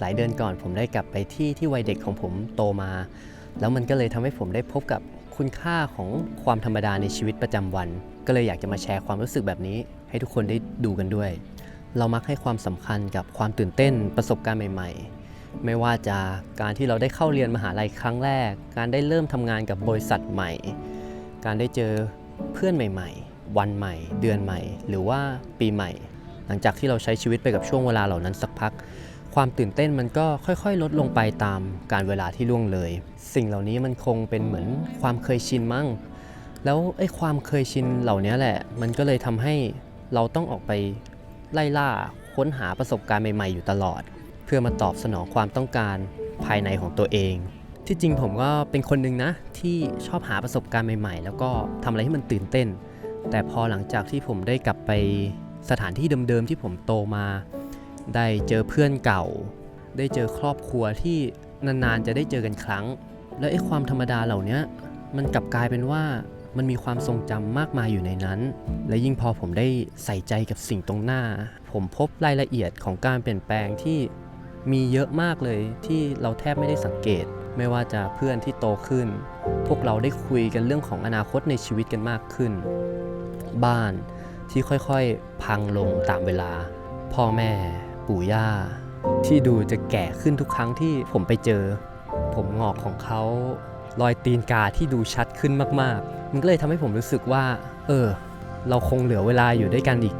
หลายเดือนก่อนผมได้กลับไปที่ที่วัยเด็กของผมโตมา แล้วมันก็เลยทำให้ผมได้พบกับคุณค่าของความธรรมดาในชีวิตประจำวัน ก็เลยอยากจะมาแชร์ความรู้สึกแบบนี้ ให้ทุกคนได้ดูกันด้วย เรามักให้ความสำคัญกับความตื่นเต้นประสบการณ์ใหม่ ๆ ไม่ว่าจะการที่เราได้เข้าเรียนมหาลัยครั้งแรก การได้เริ่มทำงานกับบริษัทใหม่ การได้เจอเพื่อนใหม่ ๆ วันใหม่ เดือนใหม่ หรือว่าปีใหม่ หลังจากที่เราใช้ชีวิตไปกับช่วงเวลาเหล่านั้นสักพัก ความตื่นเต้นมันก็ค่อยๆ ลดลงไปตามการเวลาที่ล่วงเลย สิ่งเหล่านี้มันคงเป็นเหมือนความเคยชินมั้ง แล้วไอ้ความเคยชินเหล่านี้แหละ มันก็เลยทำให้เราต้องออกไปไล่ล่าค้นหาประสบการณ์ใหม่ๆ อยู่ตลอด เพื่อมาตอบสนองความต้องการภายในของตัวเอง ที่จริงผมก็เป็นคนหนึ่งนะ ที่ชอบหาประสบการณ์ใหม่ๆ แล้วก็ทำอะไรให้มันตื่นเต้น แต่พอหลังจากที่ผมได้กลับไปสถานที่เดิมๆที่ผมโตมา ได้เจอเพื่อนเก่า ได้เจอครอบครัวที่นานๆจะได้เจอกันครั้ง แล้วไอ้ความธรรมดาเหล่านี้มันกลับกลายเป็นว่ามันมีความทรงจำมากมายอยู่ในนั้น และยิ่งพอผมได้ใส่ใจกับสิ่งตรงหน้า ผมพบรายละเอียดของการเปลี่ยนแปลงที่มีเยอะมากเลยที่เราแทบไม่ได้สังเกต ไม่ว่าจะเพื่อนที่โตขึ้น พวกเราได้คุยกันเรื่องของอนาคตในชีวิตกันมากขึ้น บ้านที่ค่อยๆ พังลงตามเวลา พ่อแม่ ปู่ย่า ที่ดูจะแก่ขึ้นทุกครั้งที่ผมไปเจอ ผมงอกของเขารอยตีนกาที่ดูชัดขึ้นมากๆ มันก็เลยทำให้ผมรู้สึกว่า เออ เราคงเหลือเวลาอยู่ด้วยกันอีก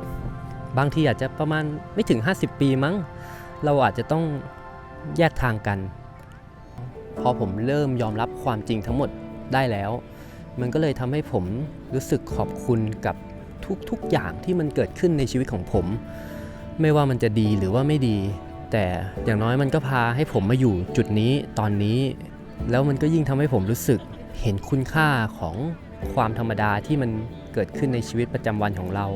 บางทีอาจจะประมาณไม่ถึง 50 ปีมั้ง เราอาจจะต้องแยกทางกัน พอผมเริ่มยอมรับความจริงทั้งหมดได้แล้ว มันก็เลยทำให้ผมรู้สึกขอบคุณกับทุกๆอย่างที่มันเกิดขึ้นในชีวิตของผม ไม่ว่ามันจะดีหรือว่าไม่ดี แต่อย่างน้อยมันก็พาให้ผมมาอยู่จุดนี้ตอนนี้ แล้วมันก็ยิ่งทำให้ผมรู้สึกเห็นคุณค่าของความธรรมดาที่มันเกิดขึ้นในชีวิตประจำวันของเรา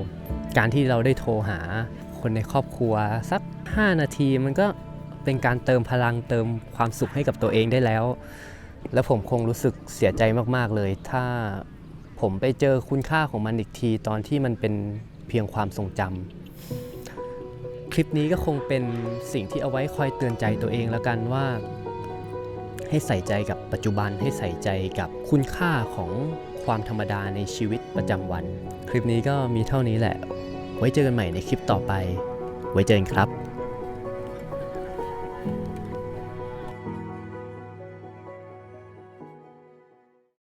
การที่เราได้โทรหาคนในครอบครัวสัก 5 นาทีมันก็เป็นการเติมพลังเติมความสุขให้กับตัวเองได้แล้ว แล้วผมคงรู้สึกเสียใจมาก ๆ เลย ถ้าผมไปเจอคุณค่าของมันอีกที ตอนที่มันเป็นเพียงความทรงจำ คลิปนี้ก็คงเป็นสิ่งที่เอาไว้คอยเตือนใจตัวเองแล้วกันว่า ให้ใส่ใจกับปัจจุบันให้ใส่ใจกับคุณค่าของความธรรมดาในชีวิตประจำวัน คลิปนี้ก็มีเท่านี้แหละ ไว้เจอกันใหม่ในคลิปต่อไป ไว้เจอกันครับ